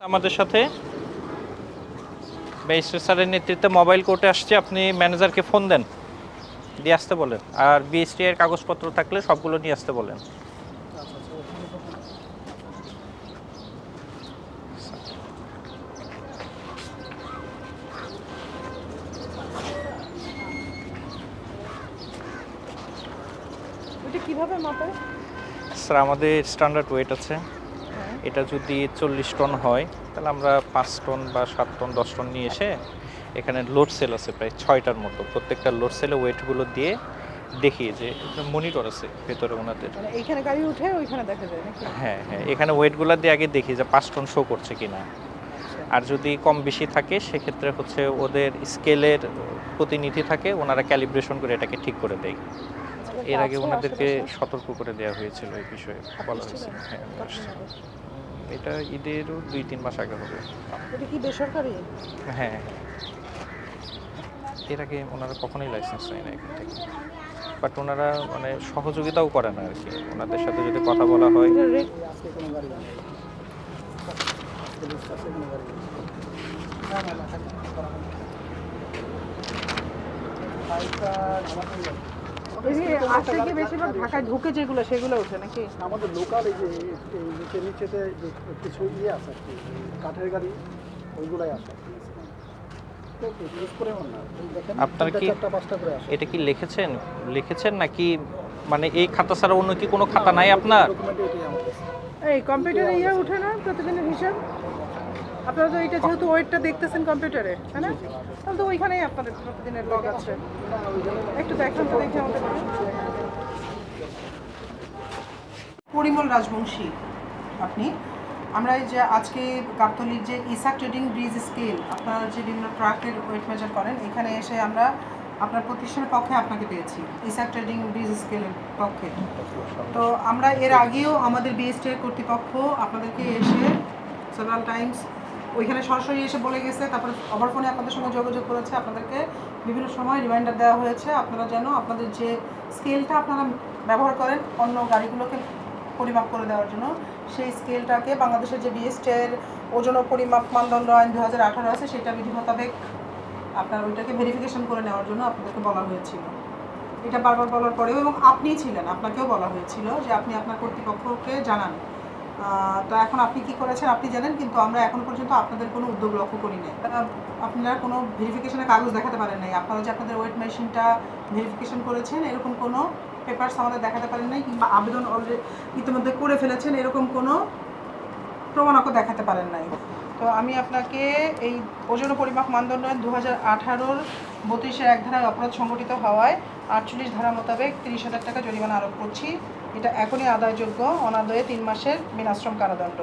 আমাদের সাথে। ব্যারিস্টার স্যারের নেতৃত্বে মোবাইল কোর্টে আসছে আপনি ম্যানেজারকে ফোন দেন দিয়ে আসতে বলেন। আর বিএসটি এর কাগজপত্র থাকলে সবগুলো নিয়ে আসতে বলেন। ওইটা কীভাবে মাপে? স্যার আমাদের স্ট্যান্ডার্ড ওয়েট আছে। এটা যদি চল্লিশ টন হয় তাহলে আমরা পাঁচ টন বা সাত টন দশ টন নিয়ে এসে এখানে লোড সেল আছে প্রায় ছয়টার মতো। প্রত্যেকটা লোড সেলে ওয়েটগুলো দিয়ে দেখি যে মনিটর আছে ভেতরে ওনাদের। মানে এইখানে গাড়ি উঠে ওইখানে দেখা যায় হ্যাঁ হ্যাঁ এখানে ওয়েটগুলো দিয়ে আগে দেখি যে পাঁচ টন শো করছে কিনা। আর যদি কম বেশি থাকে সেক্ষেত্রে হচ্ছে ওদের স্কেলের প্রতিনিধি থাকে ওনারা ক্যালিব্রেশন করে এটাকে ঠিক করে দেয়। এর আগে ওনাদেরকে সতর্ক করে দেওয়া হয়েছিল এই বিষয়ে বলা হয়েছিল হ্যাঁ এটা ঈদেরও দুই তিন মাস আগে হবে। এটা কি বেসরকারি? হ্যাঁ। এর আগে ওনারা কখনোই লাইসেন্স নেয় না এখান থেকে। বাট ওনারা মানে সহযোগিতাও করে না আর কি ওনাদের সাথে যদি কথা বলা হয়। না কি বেশিরভাগ ঢাকায় ঢুকে যেগুলো সেগুলো ওঠে নাকি? আমাদের লোকাল এই যে নিচে নিচেতে কিছু ইয়ে আছে কাঠের গাড়ি ওইগুলাই আপনার কি- আসে। এটা কি লিখেছেন? লিখেছেন নাকি মানে এই খাতা ছাড়া অন্য কি কোনো খাতা নাই আপনার? এই কম্পিউটারে ইয়ে ওঠে না প্রতিদিনের হিসাব? আপনারা তো এটা যেহেতু ওয়েটটা দেখতেছেন কম্পিউটারে, তাই না? তাহলে তো ওইখানেই আপনাদের প্রতিদিনের আছে। একটু দেখান তো আমাদের পরিমল রাজবংশী, আপনি। আমরা এই যে আজকে গাবতলির যে ইসা ট্রেডিং ব্রিজ স্কেল, আপনারা যে বিভিন্ন ট্রাকের ওয়েট মেজার করেন, এখানে এসে আমরা আপনার প্রতিষ্ঠানের পক্ষে আপনাকে পেয়েছি, ইসা ট্রেডিং ব্রিজ স্কেলের পক্ষে। তো আমরা এর আগেও আমাদের বিএসটি কর্তৃপক্ষ আপনাদেরকে এসে সেভারাল টাইমস ওইখানে সরাসরি এসে বলে গেছে, তারপরে আবার ফোনে আপনাদের সঙ্গে যোগাযোগ করেছে, আপনাদেরকে বিভিন্ন সময় রিমাইন্ডার দেওয়া হয়েছে। আপনারা যেন আপনাদের যে স্কেলটা আপনারা ব্যবহার করেন অন্য গাড়িগুলোকে পরিমাপ করে দেওয়ার জন্য, সেই স্কেলটাকে বাংলাদেশের যে বিএসটের ওজন পরিমাপ মানদণ্ড আইন দু হাজার আঠারো আছে সেটা বিধি মোতাবেক আপনার ওইটাকে ভেরিফিকেশন করে নেওয়ার জন্য আপনাদেরকে বলা হয়েছিল। এটা বারবার বলার পরেও এবং আপনিই ছিলেন, আপনাকেও বলা হয়েছিল যে আপনি আপনার কর্তৃপক্ষকে জানান। তো এখন আপনি কি করেছেন আপনি জানেন, কিন্তু আমরা এখন পর্যন্ত আপনাদের কোনো উদ্যোগ লক্ষ্য করি নাই। আপনারা কোনো ভেরিফিকেশনের কাগজ দেখাতে পারেন নাই। আপনারা যে আপনাদের ওয়েট মেশিনটা ভেরিফিকেশন করেছেন, এরকম কোনো পেপারস আমাদের দেখাতে পারেন নাই, কিংবা আবেদন অলরেডি ইতিমধ্যে করে ফেলেছেন, এরকম কোনো প্রমাণকও দেখাতে পারেন নাই। তো আমি আপনাকে এই ওজন পরিমাপ মানদণ্ড দু হাজার আঠারোর বত্রিশের এক ধারায় অপরাধ সংগঠিত হওয়ায় আটচল্লিশ ধারা মোতাবেক তিরিশ হাজার টাকা জরিমানা আরোপ করছি। এটা এখনই আদায়যোগ্য, অনাদয়ে তিন মাসের বিনাশ্রম কারাদণ্ড।